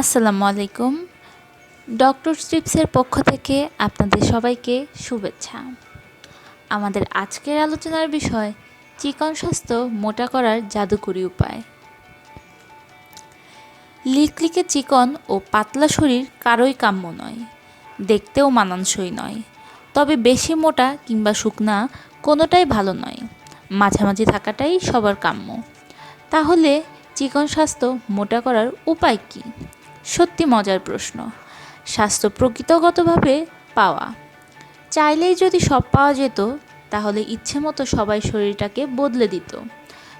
আসসালামু আলাইকুম। ডক্টর স্ট্রিপসের পক্ষ থেকে আপনাদের সবাইকে শুভেচ্ছা। আমাদের আজকের আলোচনার বিষয়, চিকন স্বাস্থ্য মোটা করার জাদুকরী উপায়। লিকলিকে চিকন ও পাতলা শরীর কারোই কাম্য নয়, দেখতেও মানানসই নয়। তবে বেশি মোটা কিংবা শুকনা কোনোটাই ভালো নয়, মাঝামাঝি থাকাটাই সবার কাম্য। তাহলে চিকন স্বাস্থ্য মোটা করার উপায় কী? সত্যি মজার প্রশ্ন। স্বাস্থ্য প্রকৃতগতভাবে পাওয়া। চাইলেই যদি সব পাওয়া যেত, তাহলে ইচ্ছে মতো সবাই শরীরটাকে বদলে দিত।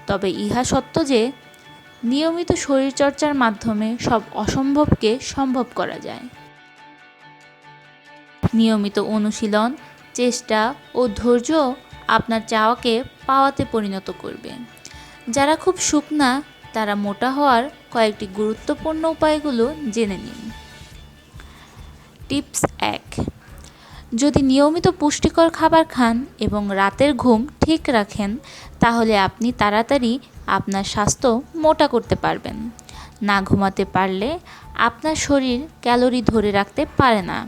তবে ইহা সত্য যে, নিয়মিত শরীরচর্চার মাধ্যমে সব অসম্ভবকে সম্ভব করা যায়। নিয়মিত অনুশীলন, চেষ্টা ও ধৈর্য আপনার চাওয়াকে পাওয়াতে পরিণত করবে। যারা খুব শুকনা তারা মোটা হওয়ার কয়েকটি গুরুত্বপূর্ণ উপায়গুলো জেনে নিন। টিপস এক, যদি নিয়মিত পুষ্টিকর খাবার খান এবং রাতের ঘুম ঠিক রাখেন, তাহলে আপনি তাড়াতাড়ি আপনার স্বাস্থ্য মোটা করতে পারবেন। না ঘুমাতে পারলে আপনার শরীর ক্যালোরি ধরে রাখতে পারে না।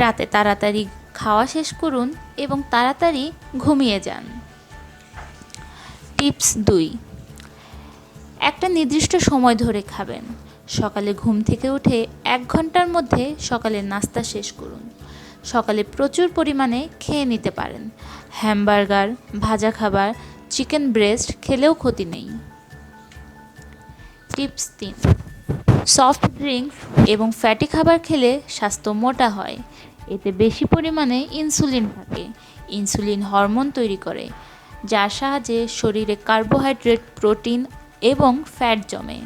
রাতে তাড়াতাড়ি খাওয়া শেষ করুন এবং তাড়াতাড়ি ঘুমিয়ে যান। টিপস দুই একটা নির্দিষ্ট সময় ধরে খাবেন। সকালে ঘুম থেকে উঠে এক ঘণ্টার মধ্যে সকালের নাস্তা শেষ করুন। সকালে প্রচুর পরিমাণে খেয়ে নিতে পারেন। হ্যামবার্গার, ভাজা খাবার, চিকেন ব্রেস্ট খেলেও ক্ষতি নেই। টিপস তিন, সফট ড্রিঙ্কস এবং ফ্যাটি খাবার খেলে স্বাস্থ্য মোটা হয়। এতে বেশি পরিমাণে ইনসুলিন থাকে। ইনসুলিন হরমোন তৈরি করে, যার সাহায্যে শরীরে কার্বোহাইড্রেট, প্রোটিন এবং ফ্যাট জমে।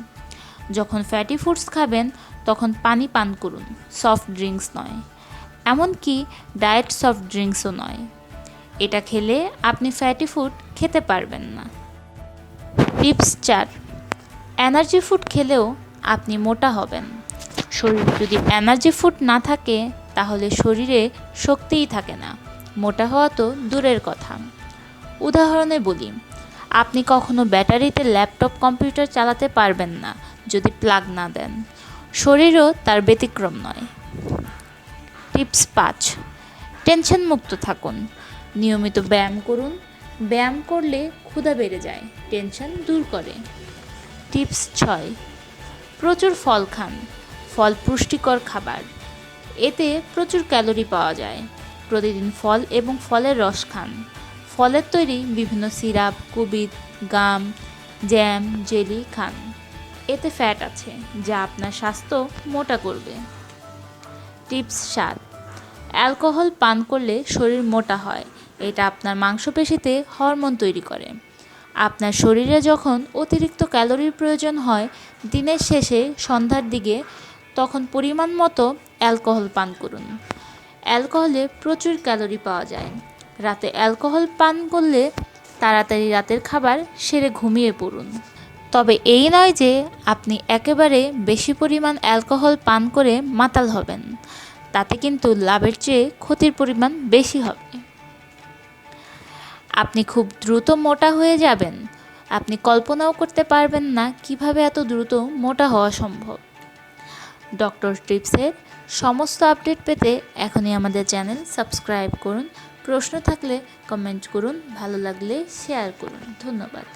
যখন ফ্যাটি ফুডস খাবেন, তখন পানি পান করুন সফট ড্রিঙ্কস নয়। এমনকি ডায়েট সফট ড্রিঙ্কসও নয়। এটা খেলে আপনি ফ্যাটি ফুড খেতে পারবেন না। টিপস চার এনার্জি ফুড খেলেও আপনি মোটা হবেন। শরীরে, যদি এনার্জি ফুড না থাকে, তাহলে শরীরে শক্তিই থাকে না। মোটা হওয়া তো দূরের কথা। উদাহরণে বলি আপনি কখনো ব্যাটারিতে ল্যাপটপ, কম্পিউটার চালাতে পারবেন না, যদি প্লাগ না দেন। শরীরও তার ব্যতিক্রম নয়। টিপস পাঁচ, টেনশন মুক্ত থাকুন। নিয়মিত ব্যায়াম করুন। ব্যায়াম করলে ক্ষুধা বেড়ে যায়, টেনশন দূর করে। টিপস ছয়, প্রচুর ফল খান। ফল পুষ্টিকর খাবার। এতে প্রচুর ক্যালোরি পাওয়া যায়। প্রতিদিন ফল এবং ফলের রস খান। ফলের তৈরি বিভিন্ন সিরাপ কুবিদ গাম, জ্যাম, জেলি, খান। এতে ফ্যাট আছে, যা আপনার স্বাস্থ্য মোটা করবে। টিপস সাত, অ্যালকোহল পান করলে শরীর মোটা হয়, এটা আপনার মাংসপেশিতে হরমোন তৈরি করে। আপনার শরীরে যখন অতিরিক্ত ক্যালোরির প্রয়োজন হয়, দিনের শেষে সন্ধ্যার দিকে তখন পরিমাণ মতো অ্যালকোহল পান করুন। অ্যালকোহলে প্রচুর ক্যালোরি পাওয়া যায়। রাতে অ্যালকোহল পান করলে তাড়াতাড়ি রাতের খাবার সেরে ঘুমিয়ে পড়ুন। তবে এই নয় যে আপনি একেবারে বেশি পরিমাণ অ্যালকোহল পান করে মাতাল হবেন। তাতে কিন্তু লাভের চেয়ে ক্ষতির পরিমাণ বেশি হবে। আপনি খুব দ্রুত মোটা হয়ে যাবেন। আপনি কল্পনাও করতে পারবেন না কীভাবে এত দ্রুত মোটা হওয়া সম্ভব। ডক্টর টিপসের সমস্ত আপডেট পেতে এখনই আমাদের চ্যানেল সাবস্ক্রাইব করুন। প্রশ্ন থাকলে কমেন্ট করুন ভালো লাগলে শেয়ার করুন। ধন্যবাদ।